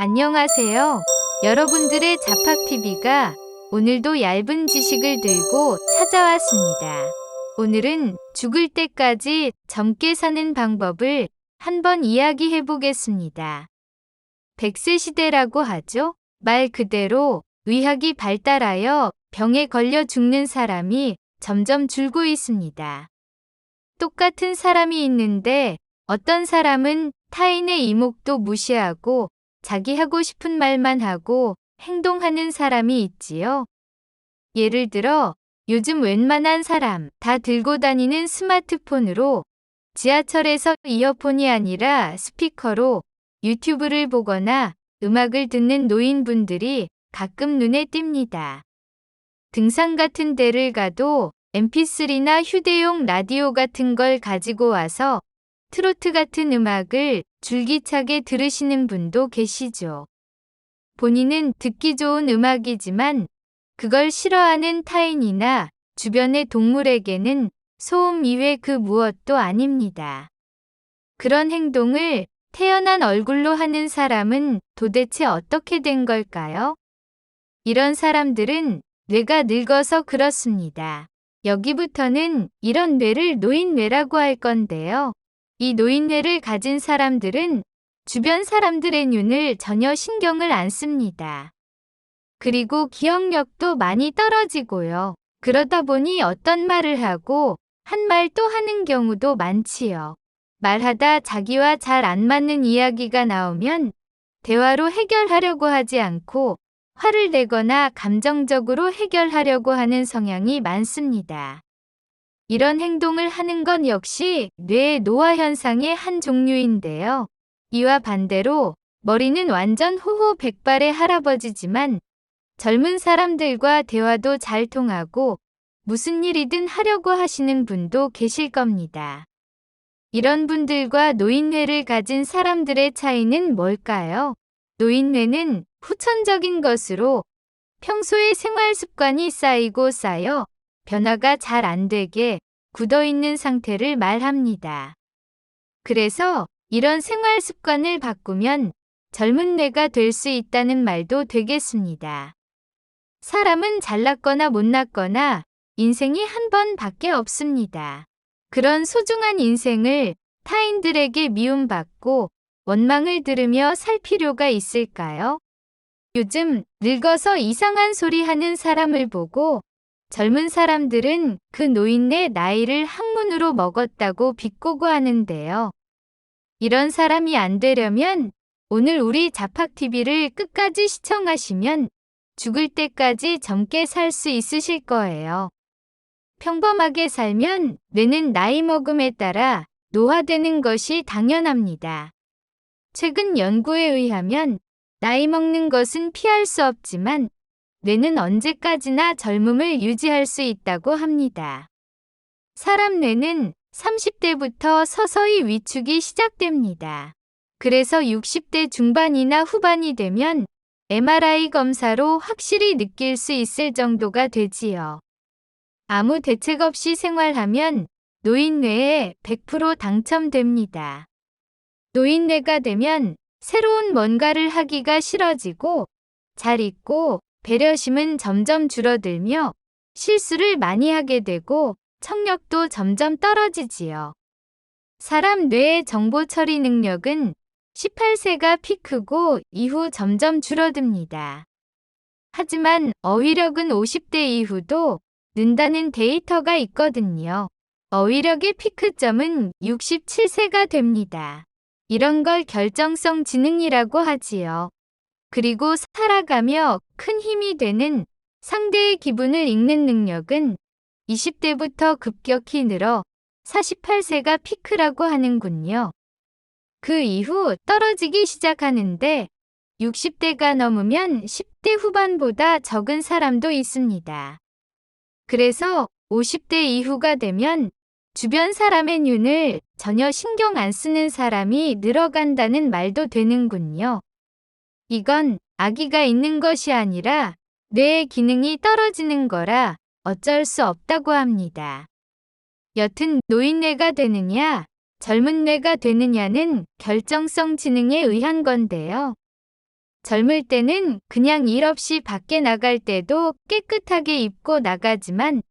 안녕하세요. 여러분들의 자팍TV가 오늘도 얇은 지식을 들고 찾아왔습니다. 오늘은 죽을 때까지 젊게 사는 방법을 한번 이야기해 보겠습니다. 100세 시대라고 하죠. 말 그대로 의학이 발달하여 병에 걸려 죽는 사람이 점점 줄고 있습니다. 똑같은 사람이 있는데 어떤 사람은 타인의 이목도 무시하고 자기 하고 싶은 말만 하고 행동하는 사람이 있지요. 예를 들어 요즘 웬만한 사람 다 들고 다니는 스마트폰으로 지하철에서 이어폰이 아니라 스피커로 유튜브를 보거나 음악을 듣는 노인분들이 가끔 눈에 띕니다. 등산 같은 데를 가도 mp3나 휴대용 라디오 같은 걸 가지고 와서 트로트 같은 음악을 줄기차게 들으시는 분도 계시죠. 본인은 듣기 좋은 음악이지만 그걸 싫어하는 타인이나 주변의 동물에게는 소음 이외 그 무엇도 아닙니다. 그런 행동을 태어난 얼굴로 하는 사람은 도대체 어떻게 된 걸까요? 이런 사람들은 뇌가 늙어서 그렇습니다. 여기부터는 이런 뇌를 노인 뇌라고 할 건데요. 이 노인뇌를 가진 사람들은 주변 사람들의 눈을 전혀 신경을 안 씁니다. 그리고 기억력도 많이 떨어지고요. 그러다 보니 어떤 말을 하고 한 말 또 하는 경우도 많지요. 말하다 자기와 잘 안 맞는 이야기가 나오면 대화로 해결하려고 하지 않고 화를 내거나 감정적으로 해결하려고 하는 성향이 많습니다. 이런 행동을 하는 건 역시 뇌의 노화 현상의 한 종류인데요. 이와 반대로 머리는 완전 호호 백발의 할아버지지만 젊은 사람들과 대화도 잘 통하고 무슨 일이든 하려고 하시는 분도 계실 겁니다. 이런 분들과 노인뇌를 가진 사람들의 차이는 뭘까요? 노인뇌는 후천적인 것으로 평소의 생활 습관이 쌓이고 쌓여 변화가 잘 안 되게 굳어 있는 상태를 말합니다. 그래서 이런 생활 습관을 바꾸면 젊은 뇌가 될 수 있다는 말도 되겠습니다. 사람은 잘났거나 못났거나 인생이 한 번밖에 없습니다. 그런 소중한 인생을 타인들에게 미움받고 원망을 들으며 살 필요가 있을까요? 요즘 늙어서 이상한 소리 하는 사람을 보고 젊은 사람들은 그 노인네 나이를 학문으로 먹었다고 비꼬고 하는데요. 이런 사람이 안 되려면 오늘 우리 자팍TV를 끝까지 시청하시면 죽을 때까지 젊게 살 수 있으실 거예요. 평범하게 살면 뇌는 나이 먹음에 따라 노화되는 것이 당연합니다. 최근 연구에 의하면 나이 먹는 것은 피할 수 없지만 뇌는 언제까지나 젊음을 유지할 수 있다고 합니다. 사람 뇌는 30대부터 서서히 위축이 시작됩니다. 그래서 60대 중반이나 후반이 되면 MRI 검사로 확실히 느낄 수 있을 정도가 되지요. 아무 대책 없이 생활하면 노인뇌에 100% 당첨됩니다. 노인뇌가 되면 새로운 뭔가를 하기가 싫어지고 잘 잊고 배려심은 점점 줄어들며 실수를 많이 하게 되고 청력도 점점 떨어지지요. 사람 뇌의 정보 처리 능력은 18세가 피크고 이후 점점 줄어듭니다. 하지만 어휘력은 50대 이후도 는다는 데이터가 있거든요. 어휘력의 피크점은 67세가 됩니다. 이런 걸 결정성 지능이라고 하지요. 그리고 살아가며 큰 힘이 되는 상대의 기분을 읽는 능력은 20대부터 급격히 늘어 48세가 피크라고 하는군요. 그 이후 떨어지기 시작하는데 60대가 넘으면 10대 후반보다 적은 사람도 있습니다. 그래서 50대 이후가 되면 주변 사람의 눈을 전혀 신경 안 쓰는 사람이 늘어간다는 말도 되는군요. 이건 아기가 있는 것이 아니라 뇌의 기능이 떨어지는 거라 어쩔 수 없다고 합니다. 여튼 노인뇌가 되느냐, 젊은 뇌가 되느냐는 결정성 지능에 의한 건데요. 젊을 때는 그냥 일 없이 밖에 나갈 때도 깨끗하게 입고 나가지만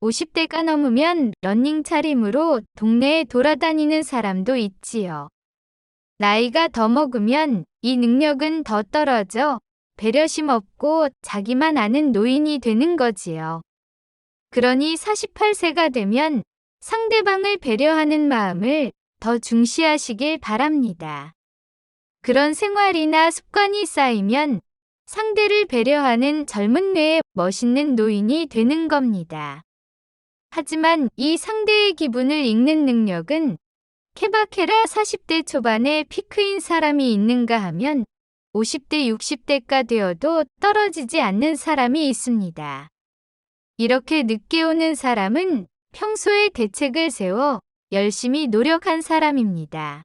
50대가 넘으면 러닝 차림으로 동네에 돌아다니는 사람도 있지요. 나이가 더 먹으면 이 능력은 더 떨어져 배려심 없고 자기만 아는 노인이 되는 거지요. 그러니 48세가 되면 상대방을 배려하는 마음을 더 중시하시길 바랍니다. 그런 생활이나 습관이 쌓이면 상대를 배려하는 젊은 뇌의 멋있는 노인이 되는 겁니다. 하지만 이 상대의 기분을 읽는 능력은 케바케라 40대 초반에 피크인 사람이 있는가 하면 50대, 60대가 되어도 떨어지지 않는 사람이 있습니다. 이렇게 늦게 오는 사람은 평소에 대책을 세워 열심히 노력한 사람입니다.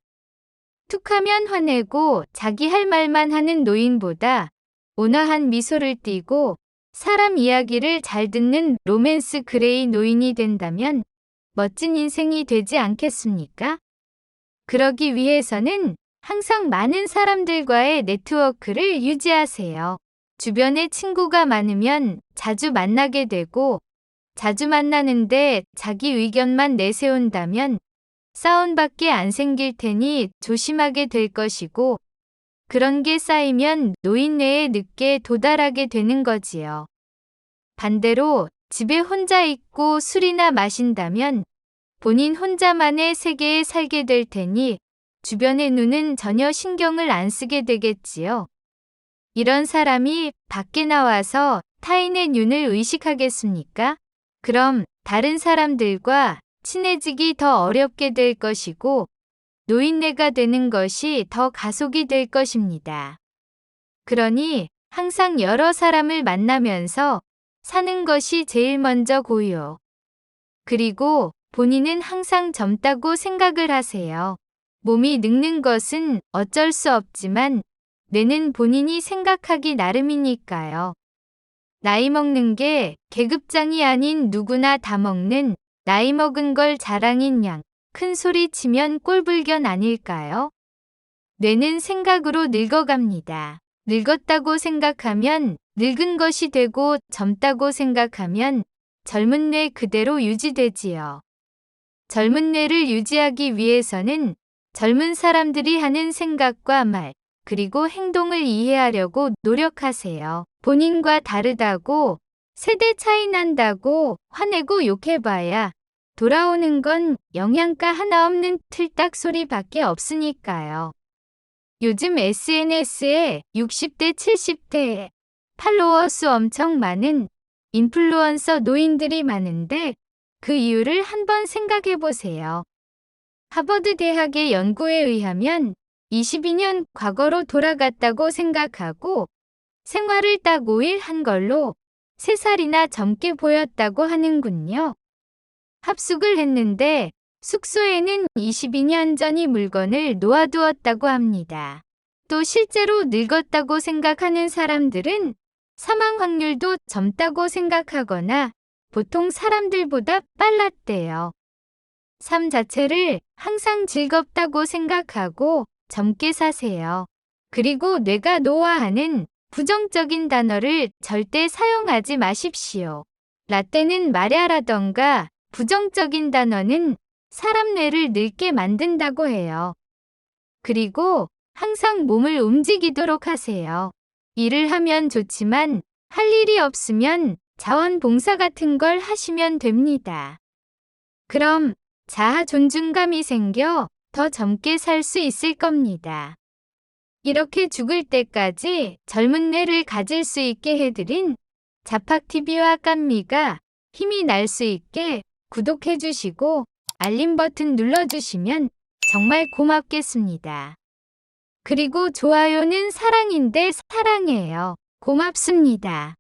툭하면 화내고 자기 할 말만 하는 노인보다 온화한 미소를 띠고 사람 이야기를 잘 듣는 로맨스 그레이 노인이 된다면 멋진 인생이 되지 않겠습니까? 그러기 위해서는 항상 많은 사람들과의 네트워크를 유지하세요. 주변에 친구가 많으면 자주 만나게 되고 자주 만나는데 자기 의견만 내세운다면 싸움밖에 안 생길 테니 조심하게 될 것이고 그런 게 쌓이면 노인네에 늦게 도달하게 되는 거지요. 반대로 집에 혼자 있고 술이나 마신다면 본인 혼자만의 세계에 살게 될 테니 주변의 눈은 전혀 신경을 안 쓰게 되겠지요. 이런 사람이 밖에 나와서 타인의 눈을 의식하겠습니까? 그럼 다른 사람들과 친해지기 더 어렵게 될 것이고 노인네가 되는 것이 더 가속이 될 것입니다. 그러니 항상 여러 사람을 만나면서 사는 것이 제일 먼저 고요. 그리고 본인은 항상 젊다고 생각을 하세요. 몸이 늙는 것은 어쩔 수 없지만 뇌는 본인이 생각하기 나름이니까요. 나이 먹는 게 계급장이 아닌 누구나 다 먹는 나이 먹은 걸 자랑인 양. 큰 소리 치면 꼴불견 아닐까요? 뇌는 생각으로 늙어갑니다. 늙었다고 생각하면 늙은 것이 되고 젊다고 생각하면 젊은 뇌 그대로 유지되지요. 젊은 뇌를 유지하기 위해서는 젊은 사람들이 하는 생각과 말, 그리고 행동을 이해하려고 노력하세요. 본인과 다르다고, 세대 차이 난다고 화내고 욕해봐야 돌아오는 건 영양가 하나 없는 틀딱 소리밖에 없으니까요. 요즘 SNS에 60대, 70대 팔로워 수 엄청 많은 인플루언서 노인들이 많은데 그 이유를 한번 생각해 보세요. 하버드 대학의 연구에 의하면 22년 과거로 돌아갔다고 생각하고 생활을 딱 5일 한 걸로 3살이나 젊게 보였다고 하는군요. 합숙을 했는데 숙소에는 22년 전이 물건을 놓아두었다고 합니다. 또 실제로 늙었다고 생각하는 사람들은 사망 확률도 젊다고 생각하거나 보통 사람들보다 빨랐대요. 삶 자체를 항상 즐겁다고 생각하고 젊게 사세요. 그리고 뇌가 노화하는 부정적인 단어를 절대 사용하지 마십시오. 라떼는 마랴라던가 부정적인 단어는 사람 뇌를 늙게 만든다고 해요. 그리고 항상 몸을 움직이도록 하세요. 일을 하면 좋지만 할 일이 없으면 자원봉사 같은 걸 하시면 됩니다. 그럼 자아 존중감이 생겨 더 젊게 살 수 있을 겁니다. 이렇게 죽을 때까지 젊은 뇌를 가질 수 있게 해드린 자팍TV와 깐미가 힘이 날 수 있게 구독해주시고 알림 버튼 눌러주시면 정말 고맙겠습니다. 그리고 좋아요는 사랑인데 사랑해요. 고맙습니다.